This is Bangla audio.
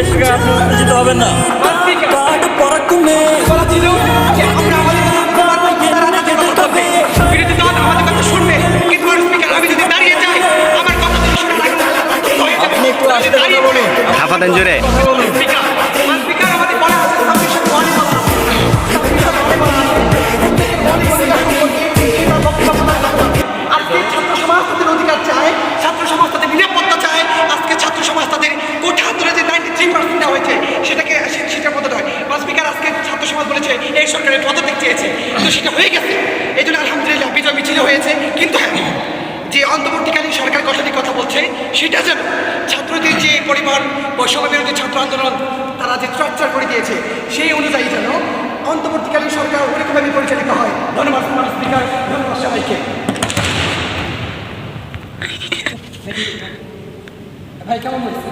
না কাঠ না, হয়ে যাবে। আপনি আস্তে কথা দাঁড়িয়ে বলুন। পড়ে। হাফাতেন জোরে যে পার্সেন্ট দেওয়া হয়েছে, সেটাকে, সে- সেটার মতো নয়। বা স্পিকার আজকে ছাত্র সমাজ বলেছে, এই সরকারের পদত্যাগ চেয়েছে। কিন্তু সেটা হয়ে গেছে। এই জন্য আলহামদুলিল্লাহ বিজয় মিছিল হয়েছে। কিন্তু হ্যাঁ যে অন্তর্বর্তীকালীন সরকার গঠনের কথা বলছে, সেটা যেন ছাত্রদের যে পরিমাণ বৈষম্য বিরোধী ছাত্র আন্দোলন, তারা যে স্ট্রাকচার করে দিয়েছে, সেই অনুযায়ী যেন অন্তর্বর্তীকালীন সরকার ওরকমভাবে পরিচালিত হয়। ধন্যবাদ স্পিকার ধন্যবাদ সবাইকে। ভাই, কেমন